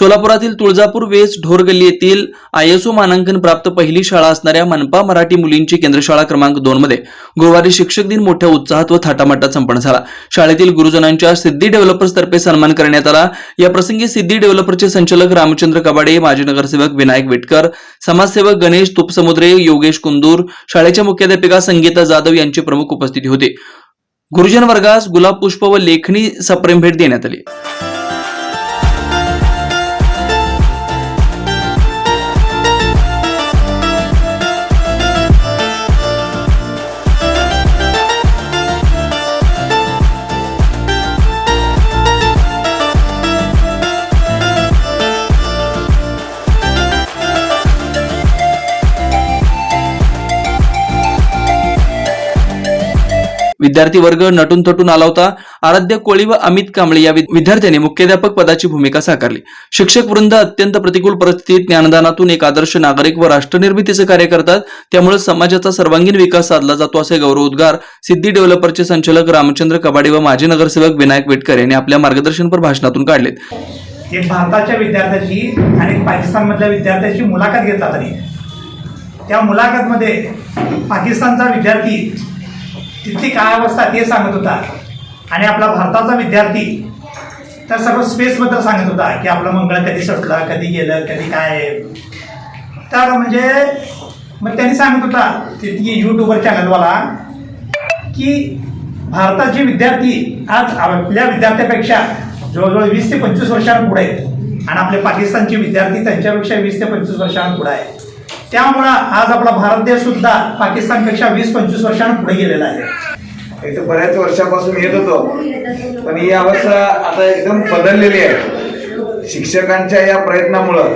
सोलापुरातील Tuljapur waste ढोरगल्ली येथील ISO मानांकन प्राप्त पहिली शाळा असणाऱ्या मनपा मराठी मुलींची केंद्रशाळा क्रमांक दोन मध्ये गुरुवारी शिक्षक दिन मोठ्या उत्साहात व थाटामाटात संपन्न झाला. शाळेतील गुरुजनांच्या सिद्धी डेव्हलपर्स तर्फे सन्मान करण्यात आला. या प्रसंगी सिद्धी डेव्हलपरचे संचालक रामचंद्र कबाडे माजी नगरसेवक विनायक विटकर समाजसेवक गणेश तुपसमुद्रे योगेश कुंदूर शाळेच्या मुख्याध्यापिका संगीता जाधव यांची प्रमुख उपस्थिती होती. गुरुजन वर्गास गुलाब पुष्प व लेखणी सप्रेम भेट देण्यात आली. विद्यार्थी वर्ग नटून थटून आला होता. आराध्य कोळी व अमित कांबळे या विद्यार्थ्यांनी मुख्याध्यापक पदाची भूमिका साकारली. शिक्षक वृंद अत्यंत प्रतिकूल परिस्थितीत ज्ञानदानातून एक आदर्श नागरिक व राष्ट्रनिर्मितीचे कार्य करतात. त्यामुळे समाजाचा सर्वांगीण विकास साधला जातो असे गौरवोद्गार सिद्धी डेव्हलपरचे संचालक रामचंद्र कबाडे व माजी नगरसेवक विनायक वेटकर यांनी आपल्या मार्गदर्शनपर भाषणातून काढलेत. एक भारताच्या विद्यार्थ्याची आणि पाकिस्तानमधल्या विद्यार्थ्याची मुलाखत घेतात त्या मुलाखतमध्ये पाकिस्तानचा विद्यार्थी तिथली काय अवस्था ते सांगत होता. आणि आपला भारताचा विद्यार्थी तर सर्व स्पेसबद्दल सांगत होता की आपलं मंगळ कधी सुटलं कधी गेलं कधी काय. तर म्हणजे मग त्यांनी सांगत होता तिथली यूट्यूबर चॅनलवाला की भारताचे विद्यार्थी आज आपल्या विद्यार्थ्यापेक्षा जवळजवळ वीस ते पंचवीस वर्षांपुढे आहेत. आणि आपले पाकिस्तानचे विद्यार्थी त्यांच्यापेक्षा वीस ते पंचवीस वर्षांपुढे आहेत. आहे त्यामुळं आज आपला भारत देश सुद्धा पाकिस्तानपेक्षा वीस पंचवीस वर्षांना पुढे गेलेला आहे. इथं बऱ्याच वर्षापासून येत होतो पण ही अवस्था आता एकदम बदललेली आहे. शिक्षकांच्या या प्रयत्नामुळं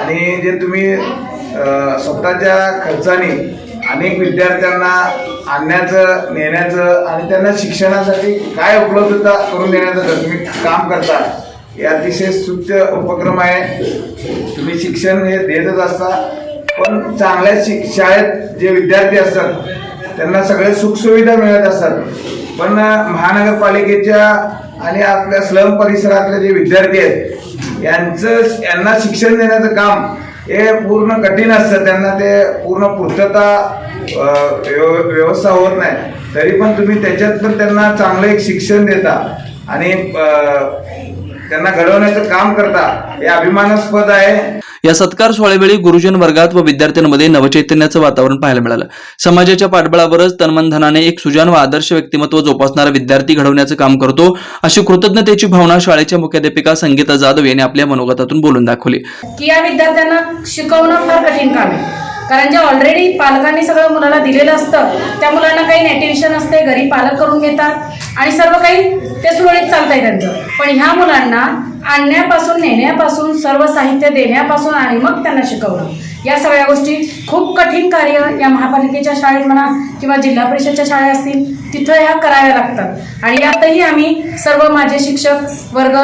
आणि जे तुम्ही स्वतःच्या खर्चाने अनेक विद्यार्थ्यांना आणण्याचं नेण्याचं आणि त्यांना शिक्षणासाठी काय उपलब्धता करून देण्याचं जर तुम्ही काम करता हे अतिशय स्तुत्य उपक्रम आहे. तुम्ही शिक्षण हे देतच असता. पण चांगल्या शिक शाळेत जे विद्यार्थी असतात त्यांना सगळे सुखसुविधा मिळत असतात. पण महानगरपालिकेच्या आणि आपल्या स्लम परिसरातले जे विद्यार्थी आहेत यांचं यांना शिक्षण देण्याचं काम हे पूर्ण कठीण असतं. त्यांना ते पूर्ण पूर्तता व्यव- व्यवस्था होत नाही. तरी पण तुम्ही त्याच्यात पण त्यांना चांगलं एक शिक्षण देता. आणि त्यांना घडवण्याचं काम करता हे अभिमानास्पद आहे. या सत्कार सोहळ्यावेळी गुरुजन वर्गात व विद्यार्थ्यांमध्ये नवचैतन्याचं वातावरण पाहायला मिळालं. समाजाच्या पाठबळावरच तन्मनधनाने एक सुजान व आदर्श व्यक्तिमत्व जोपासणारा विद्यार्थी घडवण्याचं काम करतो अशी कृतज्ञतेची भावना शाळेच्या मुख्याध्यापिका संगीता जाधव यांनी आपल्या मनोगतातून बोलून दाखवली. की या विद्यार्थ्यांना शिकवणं फार कठीण काम आहे. कारण जे ऑलरेडी पालकांनी सगळं मुलाला दिलेलं असतं त्या मुलांना काही टेन्शन असते घरी पालक करून घेतात. आणि सर्व काही ते सुरळीत चालतंय त्यांचं. पण ह्या मुलांना आणण्यापासून नेण्यापासून सर्व साहित्य देण्यापासून आणि मग त्यांना शिकवणं. या सगळ्या गोष्टी खूप कठीण कार्य या महापालिकेच्या शाळेत म्हणा किंवा जिल्हा परिषदच्या शाळा असतील तिथं ह्या कराव्या लागतात. आणि यातही आम्ही सर्व माझे शिक्षक वर्ग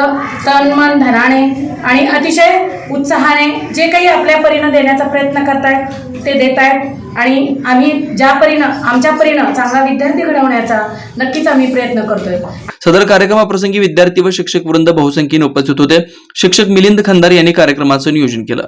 तन मन धनाने आणि अतिशय उत्साहाने जे काही आपल्या परीनं देण्याचा प्रयत्न करतायत ते देत आहेत आणि आम्ही ज्या परीनं आमच्या परीनं चांगला विद्यार्थी घडवण्याचा नक्कीच आम्ही प्रयत्न करतोय. सदर कार्यक्रमाप्रसंगी विद्यार्थी व शिक्षक वृंद बहुसंख्येने उपस्थित होते. शिक्षक मिलिंद खंदार यांनी कार्यक्रमाचं नियोजन केलं.